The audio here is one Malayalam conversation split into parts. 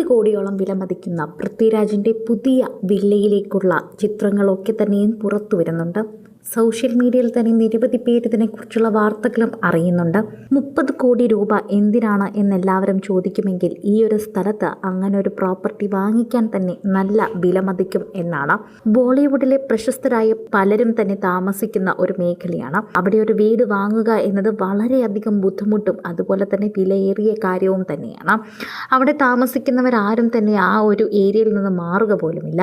മുപ്പത് കോടിയോളം വില മതിക്കുന്ന പൃഥ്വിരാജിന്റെ പുതിയ വില്ലയിലേക്കുള്ള ചിത്രങ്ങളൊക്കെ തന്നെയും പുറത്തു വരുന്നുണ്ട് സോഷ്യൽ മീഡിയയിൽ തന്നെ നിരവധി പേര് ഇതിനെക്കുറിച്ചുള്ള വാർത്തകളും അറിയുന്നുണ്ട്. മുപ്പത് കോടി രൂപ എന്തിനാണ് എന്നെല്ലാവരും ചോദിക്കുമെങ്കിൽ ഈ ഒരു സ്ഥലത്ത് അങ്ങനെ ഒരു പ്രോപ്പർട്ടി വാങ്ങിക്കാൻ തന്നെ നല്ല വിലമതിക്കും എന്നാണ്. ബോളിവുഡിലെ പ്രശസ്തരായ പലരും തന്നെ താമസിക്കുന്ന ഒരു മേഖലയാണ്. അവിടെ ഒരു വീട് വാങ്ങുക എന്നത് വളരെയധികം ബുദ്ധിമുട്ടും അതുപോലെ തന്നെ വിലയേറിയ കാര്യവും തന്നെയാണ്. അവിടെ താമസിക്കുന്നവരാരും തന്നെ ആ ഒരു ഏരിയയിൽ നിന്ന് മാറുക പോലുമില്ല.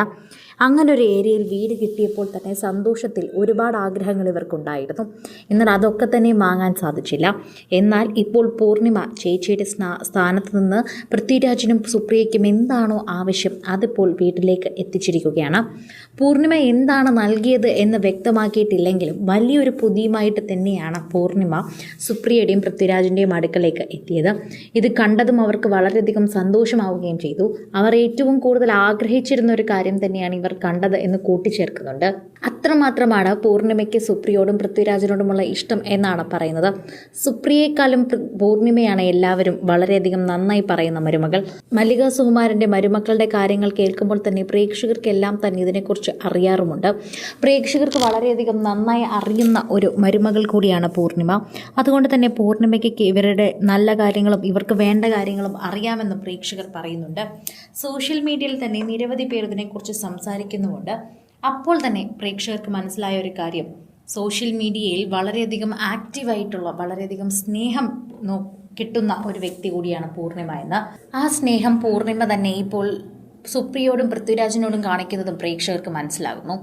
അങ്ങനെ ഒരു ഏരിയയിൽ വീട് കിട്ടിയപ്പോൾ തന്നെ സന്തോഷത്തിൽ ഒരുപാട് ആഗ്രഹങ്ങൾ ഇവർക്കുണ്ടായിരുന്നു. എന്നാൽ അതൊക്കെ തന്നെ വാങ്ങാൻ സാധിച്ചില്ല. എന്നാൽ ഇപ്പോൾ പൂർണിമ ചേച്ചിയുടെ സ്ഥാനത്ത് നിന്ന് പൃഥ്വിരാജിനും സുപ്രിയയ്ക്കും എന്താണോ ആവശ്യം അതിപ്പോൾ വീട്ടിലേക്ക് എത്തിച്ചിരിക്കുകയാണ്. പൂർണിമ എന്താണ് നൽകിയത് എന്ന് വ്യക്തമാക്കിയിട്ടില്ലെങ്കിലും വലിയൊരു പുതിയുമായിട്ട് തന്നെയാണ് പൂർണിമ സുപ്രിയയുടെയും പൃഥ്വിരാജിന്റെയും അടുക്കലേക്ക് എത്തിയത്. ഇത് കണ്ടതും അവർക്ക് വളരെയധികം സന്തോഷമാവുകയും ചെയ്തു. അവർ ഏറ്റവും കൂടുതൽ ആഗ്രഹിച്ചിരുന്ന ഒരു കാര്യം തന്നെയാണ് ഇവർ കണ്ടത് എന്ന് കൂട്ടിച്ചേർക്കുന്നുണ്ട്. അത്രമാത്രമാണ് പൂർണിമയ്ക്ക് സുപ്രിയോടും പൃഥ്വിരാജിനോടുമുള്ള ഇഷ്ടം എന്നാണ് പറയുന്നത്. സുപ്രിയേക്കാളും പൂർണിമയാണ് എല്ലാവരും വളരെയധികം നന്നായി പറയുന്ന മരുമകൾ. മല്ലിക സുകുമാരന്റെ മരുമക്കളുടെ കാര്യങ്ങൾ കേൾക്കുമ്പോൾ തന്നെ പ്രേക്ഷകർക്കെല്ലാം തന്നെ ഇതിനെക്കുറിച്ച് അറിയാറുമുണ്ട്. പ്രേക്ഷകർക്ക് വളരെയധികം നന്നായി അറിയുന്ന ഒരു മരുമകൾ കൂടിയാണ് പൂർണിമ. അതുകൊണ്ട് തന്നെ പൂർണിമയ്ക്ക് ഇവരുടെ നല്ല കാര്യങ്ങളും ഇവർക്ക് വേണ്ട കാര്യങ്ങളും അറിയാമെന്ന് പ്രേക്ഷകർ പറയുന്നുണ്ട്. സോഷ്യൽ മീഡിയയിൽ തന്നെ നിരവധി പേർ ഇതിനെക്കുറിച്ച് സംസാരിക്കുന്നുമുണ്ട് അപ്പോൾ തന്നെ പ്രേക്ഷകർക്ക് മനസ്സിലായ ഒരു കാര്യം. സോഷ്യൽ മീഡിയയിൽ വളരെയധികം ആക്റ്റീവായിട്ടുള്ള വളരെയധികം സ്നേഹം കിട്ടുന്ന ഒരു വ്യക്തി കൂടിയാണ് പൂർണിമ എന്ന്. ആ സ്നേഹം പൂർണിമ തന്നെ ഇപ്പോൾ സുപ്രിയോടും പൃഥ്വിരാജിനോടും കാണിക്കുന്നതും പ്രേക്ഷകർക്ക് മനസ്സിലാകുന്നു.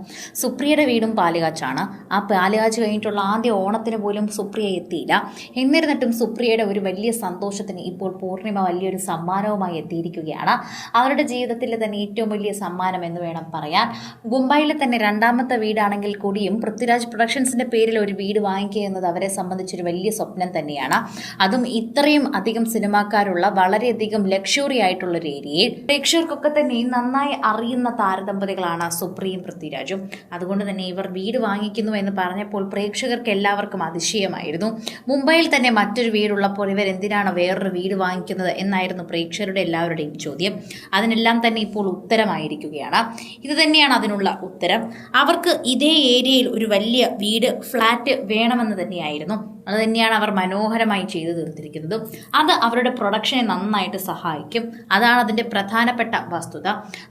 സുപ്രിയയുടെ വീടും പാലുകാച്ചാണ്. ആ പാലുകാച്ച് കഴിഞ്ഞിട്ടുള്ള ആദ്യ ഓണത്തിന് പോലും സുപ്രിയ എത്തിയില്ല. എന്നിരുന്നിട്ടും സുപ്രിയയുടെ ഒരു വലിയ സന്തോഷത്തിന് ഇപ്പോൾ പൂർണിമ വലിയൊരു സമ്മാനവുമായി എത്തിയിരിക്കുകയാണ്. അവരുടെ ജീവിതത്തിലെ തന്നെ ഏറ്റവും വലിയ സമ്മാനം എന്ന് വേണം പറയാൻ. മുംബൈയിലെ തന്നെ രണ്ടാമത്തെ വീടാണെങ്കിൽ കൂടിയും പൃഥ്വിരാജ് പ്രൊഡക്ഷൻസിന്റെ പേരിൽ ഒരു വീട് വാങ്ങിക്കുക എന്നത് അവരെ സംബന്ധിച്ചൊരു വലിയ സ്വപ്നം തന്നെയാണ്. അതും ഇത്രയും അധികം സിനിമാക്കാരുള്ള വളരെയധികം ലക്ഷറി ആയിട്ടുള്ള ഒരു ഏരിയയിൽ പ്രേക്ഷകർക്കൊക്കെ തന്നെ നന്നായി അറിയുന്ന താരദമ്പതികളാണ് സുപ്രിയും പൃഥ്വിരാജും. അതുകൊണ്ട് തന്നെ ഇവർ വീട് വാങ്ങിക്കുന്നു എന്ന് പറഞ്ഞപ്പോൾ പ്രേക്ഷകർക്ക് എല്ലാവർക്കും അതിശയമായിരുന്നു. മുംബൈയിൽ തന്നെ മറ്റൊരു വീടുള്ളപ്പോൾ ഇവർ എന്തിനാണ് വേറൊരു വീട് വാങ്ങിക്കുന്നത് എന്നായിരുന്നു പ്രേക്ഷകരുടെ എല്ലാവരുടെയും ചോദ്യം. അതിനെല്ലാം തന്നെ ഇപ്പോൾ ഉത്തരമായിരിക്കുകയാണ്. ഇത് തന്നെയാണ് അതിനുള്ള ഉത്തരം. അവർക്ക് ഇതേ ഏരിയയിൽ ഒരു വലിയ വീട് ഫ്ലാറ്റ് വേണമെന്ന് തന്നെയായിരുന്നു. അത് തന്നെയാണ് അവർ മനോഹരമായി ചെയ്തു തീർത്തിരിക്കുന്നത്. അത് അവരുടെ പ്രൊഡക്ഷനെ നന്നായിട്ട് സഹായിക്കും. അതാണ് അതിന്റെ പ്രധാനപ്പെട്ട വസ്തുത.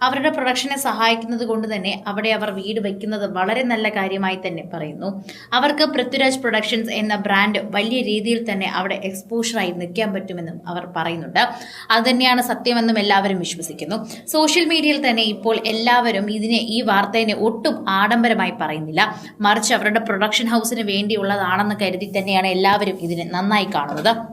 അവരുടെ പ്രൊഡക്ഷനെ സഹായിക്കുന്നത് കൊണ്ട് തന്നെ അവിടെ അവർ വീട് വയ്ക്കുന്നത് വളരെ നല്ല കാര്യമായി തന്നെ പറയുന്നു. അവർക്ക് പൃഥ്വിരാജ് പ്രൊഡക്ഷൻസ് എന്ന ബ്രാൻഡ് വലിയ രീതിയിൽ തന്നെ അവിടെ എക്സ്പോഷറായി നിൽക്കാൻ പറ്റുമെന്നും അവർ പറയുന്നുണ്ട്. അത് തന്നെയാണ് സത്യമെന്നും എല്ലാവരും വിശ്വസിക്കുന്നു. സോഷ്യൽ മീഡിയയിൽ തന്നെ ഇപ്പോൾ എല്ലാവരും ഇതിനെ ഈ വാർത്തേനെ ഒട്ടും ആഡംബരമായി പറയുന്നില്ല. മറിച്ച് അവരുടെ പ്രൊഡക്ഷൻ ഹൗസിന് വേണ്ടിയുള്ളതാണെന്ന് കരുതി തന്നെയാണ് എല്ലാവരും ഇതിനെ നന്നായി കാണുന്നത്.